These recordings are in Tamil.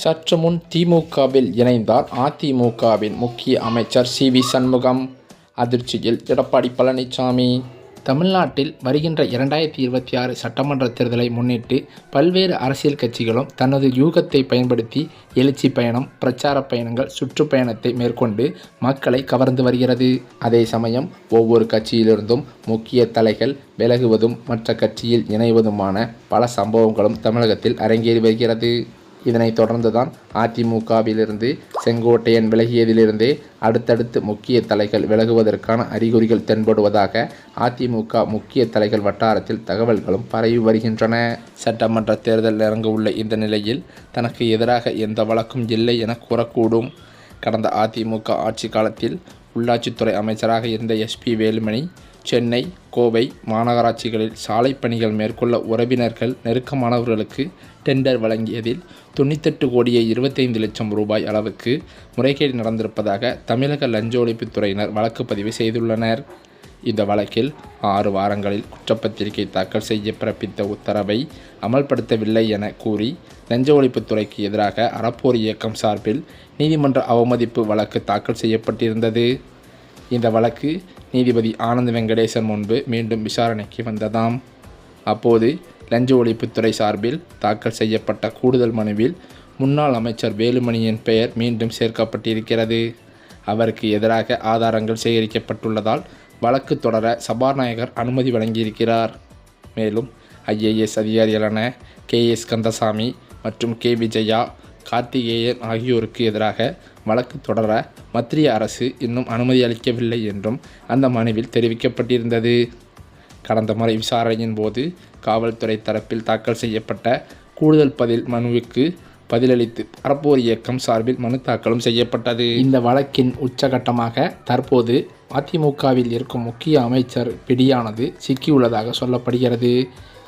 சற்று முன் திமுகவில் இணைந்தார் அதிமுகவின் முக்கிய அமைச்சர் சி வி சண்முகம். அதிர்ச்சியில் எடப்பாடி பழனிசாமி. தமிழ்நாட்டில் வருகின்ற இரண்டாயிரத்தி இருபத்தி ஆறு சட்டமன்ற தேர்தலை முன்னிட்டு பல்வேறு அரசியல் கட்சிகளும் தனது யூகத்தை பயன்படுத்தி எழுச்சி பயணம் பிரச்சார பயணங்கள் சுற்றுப்பயணத்தை மேற்கொண்டு மக்களை கவர்ந்து வருகிறது. அதே சமயம் ஒவ்வொரு கட்சியிலிருந்தும் முக்கிய தலைகள் விலகுவதும் மற்ற கட்சியில் இணைவதுமான பல சம்பவங்களும் தமிழகத்தில் அரங்கேறி வருகிறது. இதனைத் தொடர்ந்துதான் அதிமுகவிலிருந்து செங்கோட்டையன் விலகியதிலிருந்தே அடுத்தடுத்து முக்கிய தலைகள் விலகுவதற்கான அறிகுறிகள் தென்படுவதாக அதிமுக முக்கிய தலைகள் வட்டாரத்தில் தகவல்களும் பரவி வருகின்றன. சட்டமன்ற தேர்தல் நெருங்க உள்ள இந்த நிலையில் தனக்கு எதிராக எந்த வழக்கும் இல்லை என கூறக்கூடும். கடந்த அதிமுக ஆட்சி காலத்தில் உள்ளாட்சித்துறை அமைச்சராக இருந்த எஸ்பி வேலுமணி சென்னை கோவை மாநகராட்சிகளில் சாலை பணிகள் மேற்கொள்ள உறவினர்கள் நெருக்கமானவர்களுக்கு டெண்டர் வழங்கியதில் தொண்ணூத்தெட்டு கோடியே இருபத்தைந்து லட்சம் ரூபாய் அளவுக்கு முறைகேடு நடந்திருப்பதாக தமிழக லஞ்ச ஒழிப்புத்துறையினர் வழக்கு பதிவு செய்துள்ளனர். இந்த வழக்கில் ஆறு வாரங்களில் குற்றப்பத்திரிகை தாக்கல் செய்ய பிறப்பித்த உத்தரவை அமல்படுத்தவில்லை என கூறி லஞ்ச ஒழிப்புத்துறைக்கு எதிராக அறப்போர் இயக்கம் சார்பில் நீதிமன்ற அவமதிப்பு வழக்கு தாக்கல் செய்யப்பட்டிருந்தது. இந்த வழக்கு நீதிபதி ஆனந்த் வெங்கடேசன் முன்பு மீண்டும் விசாரணைக்கு வந்ததாம். அப்போது லஞ்ச ஒழிப்புத்துறை சார்பில் தாக்கல் செய்யப்பட்ட கூடுதல் மனுவில் முன்னாள் அமைச்சர் வேலுமணியின் பெயர் மீண்டும் சேர்க்கப்பட்டிருக்கிறது. அவருக்கு எதிராக ஆதாரங்கள் சேகரிக்கப்பட்டுள்ளதால் வழக்கு தொடர சபாநாயகர் அனுமதி வழங்கியிருக்கிறார். மேலும் ஐஏஎஸ் அதிகாரிகளான கே எஸ் கந்தசாமி மற்றும் கே விஜயா கார்த்திகேயன் ஆகியோருக்கு எதிராக வழக்கு தொடர மத்திய அரசு இன்னும் அனுமதி அளிக்கவில்லை என்றும் அந்த மனுவில் தெரிவிக்கப்பட்டிருந்தது. கடந்த முறை விசாரணையின் போது காவல்துறை தரப்பில் தாக்கல் செய்யப்பட்ட கூடுதல் பதில் மனுவுக்கு பதிலளித்து அறப்போர் இயக்கம் சார்பில் மனு தாக்கலும் செய்யப்பட்டது. இந்த வழக்கின் உச்சகட்டமாக தற்போது அதிமுகவில் இருக்கும் முக்கிய அமைச்சர் பிடியானது சிக்கியுள்ளதாக சொல்லப்படுகிறது.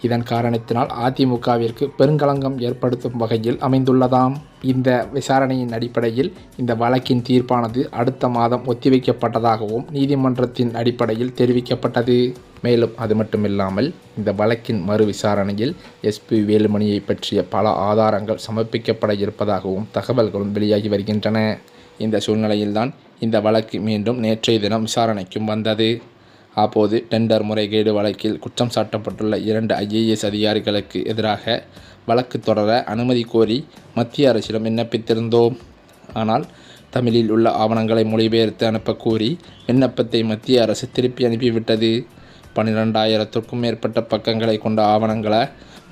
இதன் காரணத்தினால் அதிமுகவிற்கு பெருங்களங்கம் ஏற்படுத்தும் வகையில் அமைந்துள்ளதாம். இந்த விசாரணையின் அடிப்படையில் இந்த வழக்கின் தீர்ப்பானது அடுத்த மாதம் ஒத்திவைக்கப்பட்டதாகவும் நீதிமன்றத்தின் அடிப்படையில் தெரிவிக்கப்பட்டது. மேலும் அது மட்டுமில்லாமல் இந்த வழக்கின் மறு விசாரணையில் எஸ்பி வேலுமணியை பற்றிய பல ஆதாரங்கள் சமர்ப்பிக்கப்பட இருப்பதாகவும் தகவல்களும் வெளியாகி வருகின்றன. இந்த சூழ்நிலையில்தான் இந்த வழக்கு மீண்டும் நேற்றைய தினம் விசாரணைக்கும் வந்தது. அப்போது டெண்டர் முறைகேடு வழக்கில் குற்றம் சாட்டப்பட்டுள்ள இரண்டு ஐஏஎஸ் அதிகாரிகளுக்கு எதிராக வழக்கு தொடர அனுமதி கோரி மத்திய அரசிடம் விண்ணப்பித்திருந்தோம். ஆனால் தமிழில் உள்ள ஆவணங்களை மொழிபெயர்த்து அனுப்ப கோரி விண்ணப்பத்தை மத்திய அரசு திருப்பி அனுப்பிவிட்டது. பன்னிரெண்டாயிரத்திற்கும் மேற்பட்ட பக்கங்களை கொண்ட ஆவணங்களை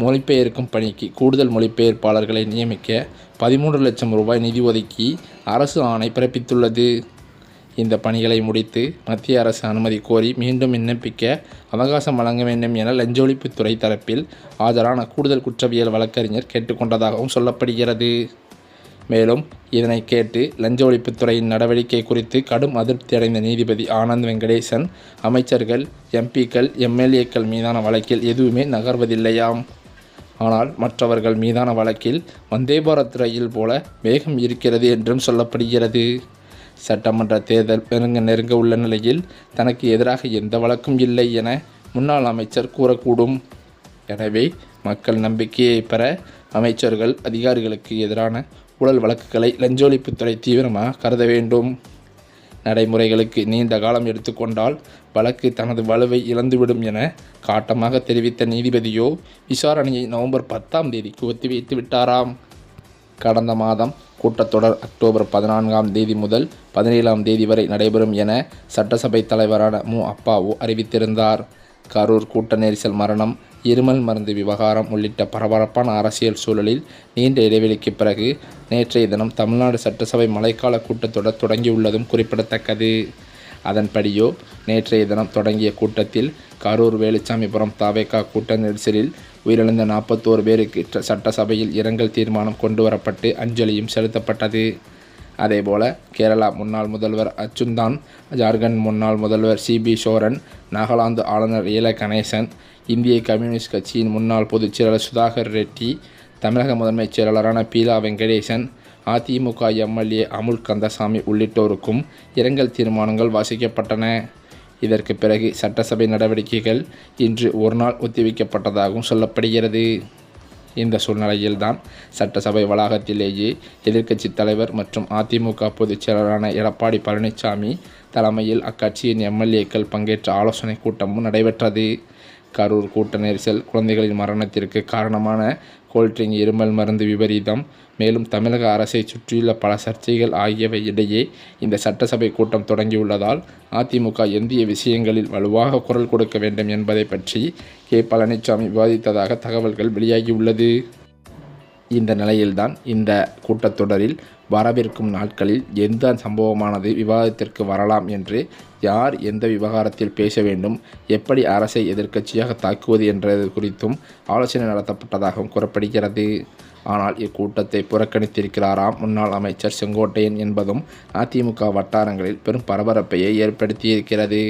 மொழிபெயர்க்கும் பணிக்கு கூடுதல் மொழிபெயர்ப்பாளர்களை நியமிக்க பதிமூன்று லட்சம் ரூபாய் நிதி ஒதுக்கி அரசு ஆணை பிறப்பித்துள்ளது. இந்த பணிகளை முடித்து மத்திய அரசு அனுமதி கோரி மீண்டும் விண்ணப்பிக்க அவகாசம் வழங்க வேண்டும் என லஞ்ச ஒழிப்புத்துறை தரப்பில் ஆஜரான கூடுதல் குற்றவியல் வழக்கறிஞர் கேட்டுக்கொண்டதாகவும் சொல்லப்படுகிறது. மேலும் இதனை கேட்டு லஞ்ச ஒழிப்புத்துறையின் நடவடிக்கை குறித்து கடும் அதிருப்தி அடைந்த நீதிபதி ஆனந்த் வெங்கடேசன் அமைச்சர்கள் எம்பிக்கள் எம்எல்ஏக்கள் மீதான வழக்கில் எதுவுமே நகர்வதில்லையாம். ஆனால் மற்றவர்கள் மீதான வழக்கில் வந்தே பாரத் ரயில் போல வேகம் இருக்கிறது என்றும் சொல்லப்படுகிறது. சட்டமன்ற தேர்தல் நெருங்க நெருங்க உள்ள நிலையில் தனக்கு எதிராக எந்த வழக்கும் இல்லை என முன்னாள் அமைச்சர் கூறக்கூடும். எனவே மக்கள் நம்பிக்கையை பெற அமைச்சர்கள் அதிகாரிகளுக்கு எதிரான ஊழல் வழக்குகளை லஞ்சோழிப்புத்துறை தீவிரமாக கருத வேண்டும். நடைமுறைகளுக்கு நீண்ட காலம் எடுத்துக்கொண்டால் வழக்கு தனது வலுவை இழந்துவிடும் என காட்டமாக தெரிவித்த நீதிபதியோ விசாரணையை நவம்பர் பத்தாம் தேதிக்கு ஒத்திவைத்து விட்டாராம். கடந்த மாதம் கூட்டத்தொடர் அக்டோபர் பதினான்காம் தேதி முதல் பதினேழாம் தேதி வரை நடைபெறும் என சட்டசபை தலைவரான மு. அப்பாவு அறிவித்திருந்தார். கரூர் கூட்ட நெரிசல் மரணம் இருமல் மருந்து விவகாரம் உள்ளிட்ட பரபரப்பான அரசியல் சூழலில் நீண்ட இடைவெளிக்கு பிறகு நேற்றைய தினம் தமிழ்நாடு சட்டசபை மழைக்கால கூட்டத்தொடர் தொடங்கியுள்ளதும் குறிப்பிடத்தக்கது. அதன்படியோ நேற்றைய தினம் தொடங்கிய கூட்டத்தில் கரூர் வேலுச்சாமிபுரம் தாவேக்கா கூட்ட நெரிசலில் உயிரிழந்த நாற்பத்தோரு பேருக்கு சட்டசபையில் இரங்கல் தீர்மானம் கொண்டு வரப்பட்டு அஞ்சலியும் செலுத்தப்பட்டது. அதேபோல கேரளா முன்னாள் முதல்வர் அச்சுந்தான் ஜார்க்கண்ட் முன்னாள் முதல்வர் சி பி சோரன் நாகாலாந்து ஆளுநர் ஏல கணேசன் இந்திய கம்யூனிஸ்ட் கட்சியின் முன்னாள் பொதுச் செயலாளர் சுதாகர் ரெட்டி தமிழக முதன்மைச் செயலாளரான பீலா வெங்கடேசன் அதிமுக எம்எல்ஏ அமுல் கந்தசாமி உள்ளிட்டோருக்கும் இரங்கல் தீர்மானங்கள் வாசிக்கப்பட்டன. இதற்கு பிறகு சட்டசபை நடவடிக்கைகள் இன்று ஒரு நாள் ஒத்திவைக்கப்பட்டதாகவும் சொல்லப்படுகிறது. இந்த சூழ்நிலையில்தான் சட்டசபை வளாகத்திலேயே எதிர்க்கட்சித் தலைவர் மற்றும் அதிமுக பொதுச் செயலரான எடப்பாடி பழனிசாமி தலைமையில் அக்கட்சியின் எம்எல்ஏக்கள் பங்கேற்ற ஆலோசனைக் கூட்டமும் நடைபெற்றது. கரூர் கூட்ட நெரிசல் குழந்தைகளின் மரணத்திற்கு காரணமான கோல்ட்ரிங் இருமல் மருந்து விபரீதம். மேலும் தமிழக அரசை சுற்றியுள்ள பல சர்ச்சைகள் ஆகியவை இடையே இந்த சட்டசபை கூட்டம் தொடங்கியுள்ளதால் அதிமுக எந்திய விஷயங்களில் வலுவாக குரல் கொடுக்க வேண்டும் என்பதை பற்றி கே. பழனிசாமி விவாதித்ததாக தகவல்கள் வெளியாகியுள்ளது. இந்த நிலையில்தான் இந்த கூட்டத்தொடரில் வரவிருக்கும் நாட்களில் எந்த சம்பவமானது விவாதத்திற்கு வரலாம் என்று யார் எந்த விவகாரத்தில் பேச வேண்டும் எப்படி அரசை எதிர்க்கட்சியாக தாக்குவது என்றது குறித்தும் ஆலோசனை நடத்தப்பட்டதாகவும் கூறப்படுகிறது. ஆனால் இக்கூட்டத்தை புறக்கணித்திருக்கிறாராம் முன்னாள் அமைச்சர் செங்கோட்டையன் என்பதும் அதிமுக வட்டாரங்களில் பெரும் பரபரப்பையை ஏற்படுத்தியிருக்கிறது.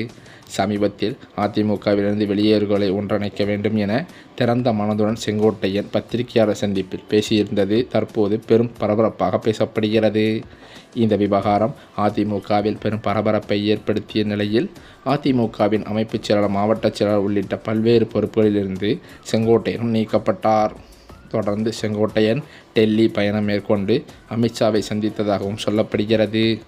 சமீபத்தில் அதிமுகவிலிருந்து வெளியேறுகளை ஒன்றிணைக்க வேண்டும் என திறந்த மனதுடன் செங்கோட்டையன் பத்திரிகையாளர் சந்திப்பில் பேசியிருந்தது. தற்போது பெரும் பரபரப்பாக பேசப்படுகிறது. இந்த விவகாரம் அதிமுகவில் பெரும் பரபரப்பை ஏற்படுத்திய நிலையில் அதிமுகவின் அமைப்புச் செயலாளர் மாவட்டச் செயலாளர் உள்ளிட்ட பல்வேறு பொறுப்புகளிலிருந்து செங்கோட்டையனும் நீக்கப்பட்டார். தொடர்ந்து செங்கோட்டையன் டெல்லி பயணம் மேற்கொண்டு அமித்ஷாவை சந்தித்ததாகவும் சொல்லப்படுகிறது.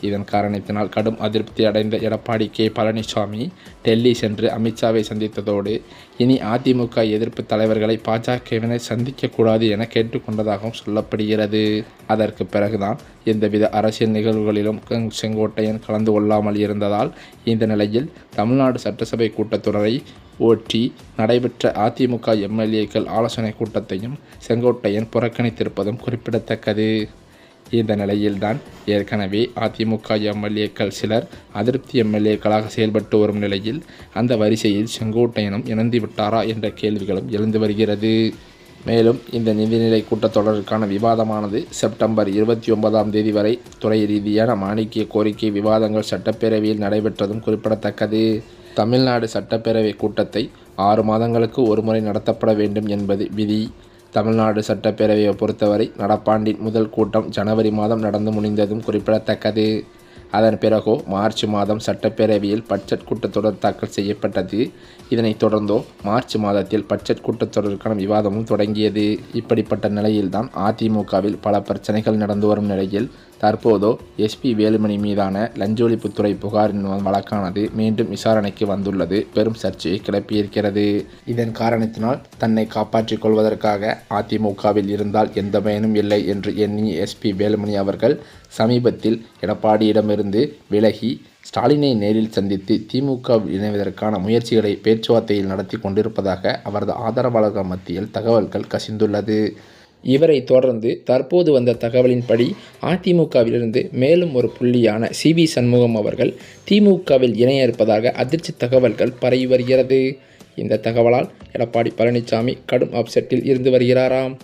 இதன் காரணத்தினால் கடும் அதிருப்தி அடைந்த எடப்பாடி கே. பழனிசாமி டெல்லி சென்று அமித்ஷாவை சந்தித்ததோடு இனி அதிமுக எதிர்ப்பு தலைவர்களை பாஜகவினர் சந்திக்கக்கூடாது என கேட்டுக்கொண்டதாகவும் சொல்லப்படுகிறது. அதற்கு பிறகுதான் எந்தவித அரசியல் நிகழ்வுகளிலும் செங்கோட்டையன் கலந்து கொள்ளாமல் இருந்ததால் இந்த நிலையில் தமிழ்நாடு சட்டசபை கூட்டத்தொடரை ஓட்டி நடைபெற்ற அதிமுக எம்எல்ஏக்கள் ஆலோசனை கூட்டத்தையும் செங்கோட்டையன் புறக்கணித்திருப்பதும் குறிப்பிடத்தக்கது. இந்த நிலையில்தான் ஏற்கனவே அதிமுக எம்எல்ஏக்கள் சிலர் அதிருப்தி எம்எல்ஏக்களாக செயல்பட்டு வரும் நிலையில் அந்த வரிசையில் செங்கோட்டையனும் இணைந்து விட்டாரா என்ற கேள்விகளும் எழுந்து வருகிறது. மேலும் இந்த நிதிநிலை கூட்டத்தொடருக்கான விவாதமானது செப்டம்பர் இருபத்தி ஒன்பதாம் தேதி வரை துறை ரீதியான மாணிக்கிய கோரிக்கை விவாதங்கள் சட்டப்பேரவையில் நடைபெற்றதும் குறிப்பிடத்தக்கது. தமிழ்நாடு சட்டப்பேரவை கூட்டத்தை ஆறு மாதங்களுக்கு ஒருமுறை நடத்தப்பட வேண்டும் என்பது விதி. தமிழ்நாடு சட்டப்பேரவையை பொறுத்தவரை நடப்பாண்டின் முதல் கூட்டம் ஜனவரி மாதம் நடந்து முடிந்ததும் குறிப்பிடத்தக்கது. அதன் பிறகோ மார்ச் மாதம் சட்டப்பேரவையில் பட்ஜெட் கூட்டத்தொடர் தாக்கல் செய்யப்பட்டது. இதனைத் தொடர்ந்தோ மார்ச் மாதத்தில் பட்ஜெட் கூட்டத்தொடருக்கான விவாதமும் தொடங்கியது. இப்படிப்பட்ட நிலையில்தான் அதிமுகவில் பல பிரச்சனைகள் நடந்து வரும் நிலையில் தற்போதோ எஸ்பி வேலுமணி மீதான லஞ்ச ஒழிப்புத்துறை புகாரின் வழக்கானது மீண்டும் விசாரணைக்கு வந்துள்ளது. பெரும் சர்ச்சையை கிளப்பியிருக்கிறது. இதன் காரணத்தினால் தன்னை காப்பாற்றிக் கொள்வதற்காக அதிமுகவில் இருந்தால் எந்த பயனும் இல்லை என்று எண்ணி எஸ்பி வேலுமணி அவர்கள் சமீபத்தில் எடப்பாடியிடமிருந்து விலகி ஸ்டாலினை நேரில் சந்தித்து திமுக இணைவதற்கான முயற்சிகளை பேச்சுவார்த்தையில் நடத்தி கொண்டிருப்பதாக அவரது ஆதரவாளர்கள் மத்தியில் தகவல்கள் கசிந்துள்ளது. இவரை தொடர்ந்து தற்போது வந்த தகவலின்படி அதிமுகவிலிருந்து மேலும் ஒரு புள்ளியான சி வி சண்முகம் அவர்கள் திமுகவில் இணைய இருப்பதாக அதிர்ச்சி தகவல்கள் பரவி வருகிறது. இந்த தகவலால் எடப்பாடி பழனிசாமி கடும் அப்செட்டில் இருந்து வருகிறாராம்.